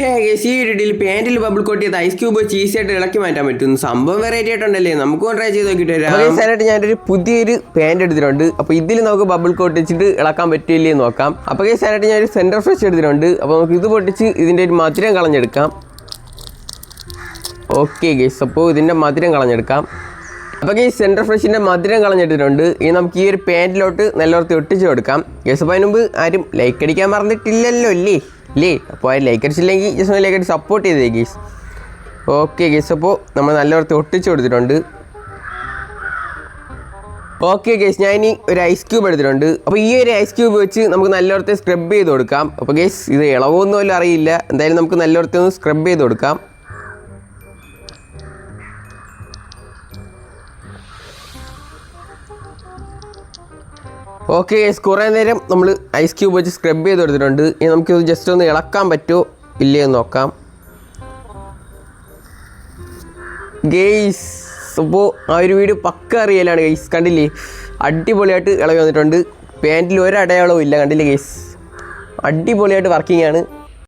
Hey A C വീഡിയോയിൽ പാന്റിൽ bubble കൊട്ടിയത് ഐസ് ക്യൂബ് ഈസി ആയിട്ട് ഇളക്കി മാറ്റാൻ പറ്റും സംഭവം വെറൈറ്റി ആയിട്ടുണ്ടല്ലേ? നമുക്കും ട്രൈ ചെയ്ത് നോക്കിയിട്ട് വരാം. സാധനമായിട്ട് ഞാനൊരു പുതിയൊരു പാന്റ് എടുത്തിട്ടുണ്ട്. അപ്പോൾ ഇതിൽ നമുക്ക് ബബിൾ കോട്ട് വെച്ചിട്ട് ഇളക്കാൻ പറ്റില്ലേ നോക്കാം. അപ്പോൾ ഈ സാധനമായിട്ട് ഞാനൊരു സെന്റർ ഫ്രഷ് എടുത്തിട്ടുണ്ട്. അപ്പോൾ നമുക്ക് ഇത് പൊട്ടിച്ച് ഇതിന്റെ ഒരു മധുരം കളഞ്ഞെടുക്കാം. ഓക്കെ ഗൈസ് അപ്പോൾ ഇതിന്റെ മധുരം കളഞ്ഞെടുക്കാം. അപ്പോൾ ഈ സെന്റർ ഫ്രഷിന്റെ മധുരം കളഞ്ഞെടുത്തിട്ടുണ്ട്. ഇനി നമുക്ക് ഈ ഒരു പാന്റിലോട്ട് നല്ലോർത്തി ഒട്ടിച്ചു കൊടുക്കാം. ഗൈസ് അപ്പോൾ അതിന് മുമ്പ് ആരും ലൈക്ക് അടിക്കാൻ മറന്നിട്ടില്ലല്ലോ അല്ലേ? ഇല്ലേ? അപ്പോൾ ആ ലൈക്ക് അടിച്ചില്ലെങ്കിൽ ജസ്റ്റ് ഒന്ന് ലൈക്ക് സപ്പോർട്ട് ചെയ്തേ ഗീസ് ഓക്കെ ഗീസ് അപ്പോൾ നമ്മൾ നല്ല നല്ലോർത്തി ഒട്ടിച്ച് കൊടുത്തിട്ടുണ്ട്. ഓക്കെ ഗേസ് ഞാൻ ഇനി ഒരു ഐസ് ക്യൂബ് എടുത്തിട്ടുണ്ട്. അപ്പോൾ ഈ ഒരു ഐസ് ക്യൂബ് വെച്ച് നമുക്ക് നല്ലോർത്തെ സ്ക്രബ് ചെയ്ത് കൊടുക്കാം. അപ്പോൾ ഗേസ് ഇത് ഇളവൊന്നും അറിയില്ല. എന്തായാലും നമുക്ക് നല്ലോർത്തെ ഒന്ന് സ്ക്രബ് ചെയ്ത് കൊടുക്കാം. ഓക്കെ കുറേ നേരം നമ്മൾ ഐസ് ക്യൂബ് വെച്ച് സ്ക്രബ് ചെയ്ത് കൊടുത്തിട്ടുണ്ട് ഇനി നമുക്കിത് ജസ്റ്റ് ഒന്ന് ഇളക്കാൻ പറ്റുമോ ഇല്ലേ എന്ന് നോക്കാം. ഗെയ്സ് അപ്പോൾ ആ ഒരു വീട് പക്ക അറിയലാണ് ഗെയ്സ് കണ്ടില്ലേ? അടിപൊളിയായിട്ട് ഇളകി വന്നിട്ടുണ്ട്. പാന്റിൽ ഒരടയാളവും ഇല്ല കണ്ടില്ലേ ഗെയ്സ് അടിപൊളിയായിട്ട് വർക്കിംഗ് ആണ്.